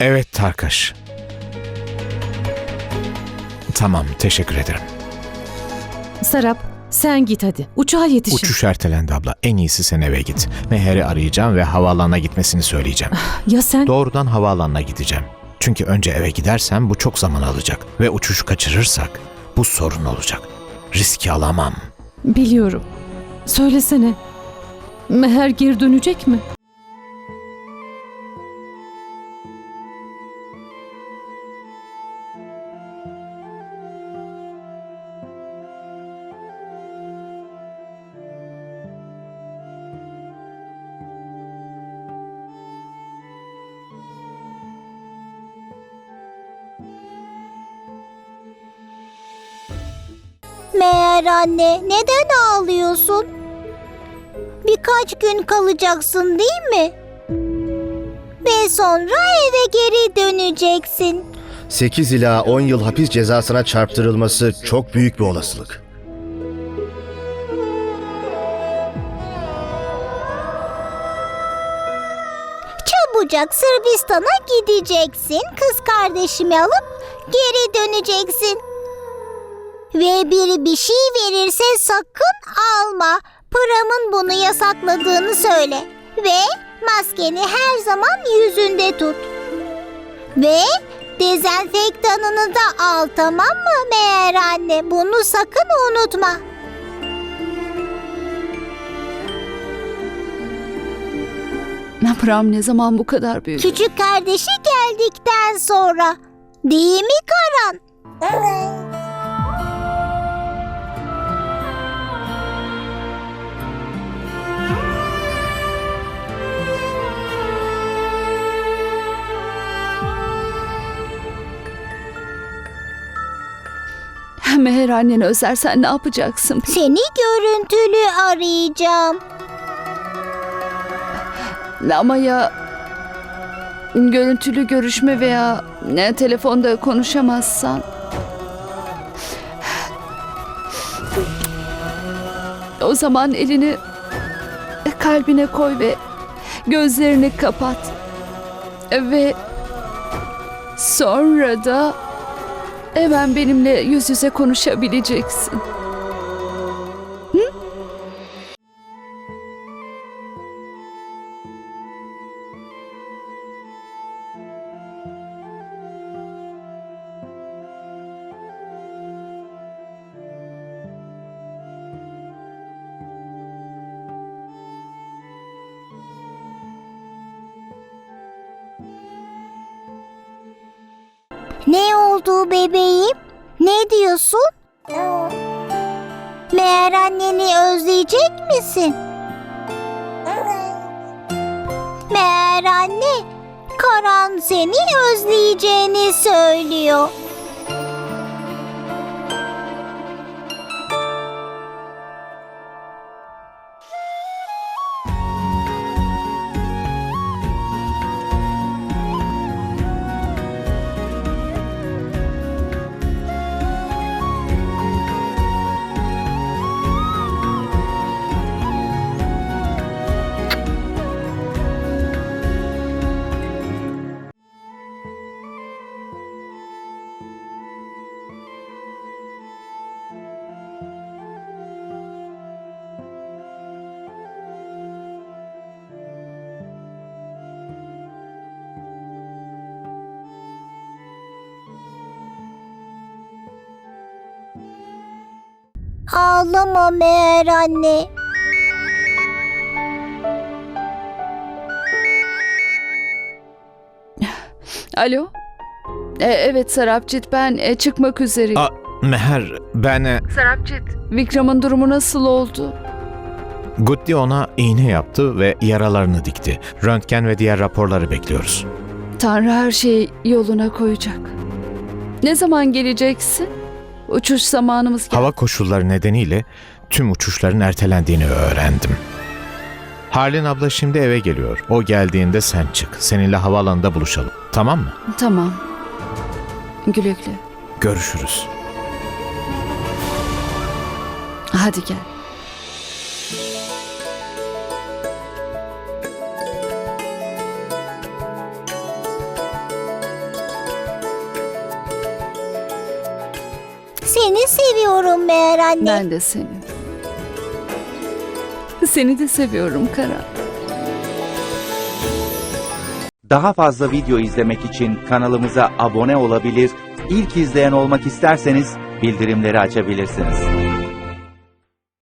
Evet Tarkaş. Tamam, teşekkür ederim. Sarap sen git hadi. Uçağa yetişin. Uçuş ertelendi abla. En iyisi sen eve git. Meher'i arayacağım ve havaalanına gitmesini söyleyeceğim. Ya sen? Doğrudan havaalanına gideceğim. Çünkü önce eve gidersem bu çok zaman alacak. Ve uçuşu kaçırırsak bu sorun olacak. Riski alamam. Biliyorum. Söylesene. Meher geri dönecek mi? Meğer anne neden ağlıyorsun? Birkaç gün kalacaksın değil mi? Ve sonra eve geri döneceksin. 8 ila 10 yıl hapis cezasına çarptırılması çok büyük bir olasılık. Çabucak Sırbistan'a gideceksin. Kız kardeşimi alıp geri döneceksin. Ve biri bir şey verirse sakın alma. Pıram'ın bunu yasakladığını söyle. Ve maskeni her zaman yüzünde tut. Ve dezenfektanını da al tamam mı meğer anne? Bunu sakın unutma. Pram ne zaman bu kadar büyük? Küçük kardeşi geldikten sonra. Değil mi Karan? Meher anneni özlersen ne yapacaksın peki? Seni görüntülü arayacağım. Ama ya görüntülü görüşme veya ne telefonda konuşamazsan? O zaman elini kalbine koy ve gözlerini kapat. Ve sonra da hemen benimle yüz yüze konuşabileceksin. Oldu bebeğim? Ne diyorsun? Meğer anneni özleyecek misin? Meğer anne, Karan seni özleyeceğini söylüyor. Ağlama Meğer anne. Alo? E, evet Sarapcit ben e, çıkmak üzereyim. Aa, Meher, ben... e, Sarapcit. Vikram'ın durumu nasıl oldu? Gutti ona iğne yaptı ve yaralarını dikti. Röntgen ve diğer raporları bekliyoruz. Tanrı her şeyi yoluna koyacak. Ne zaman geleceksin? Uçuş zamanımız geldi. Hava koşulları nedeniyle tüm uçuşların ertelendiğini öğrendim. Harlin abla şimdi eve geliyor. O geldiğinde sen çık. Seninle havaalanında buluşalım. Tamam mı? Tamam. Güle güle. Görüşürüz. Hadi gel. Seni seviyorum Meğer anne. Ben de seni. Seni de seviyorum Karan. Daha fazla video izlemek için kanalımıza abone olabilir, ilk izleyen olmak isterseniz bildirimleri açabilirsiniz.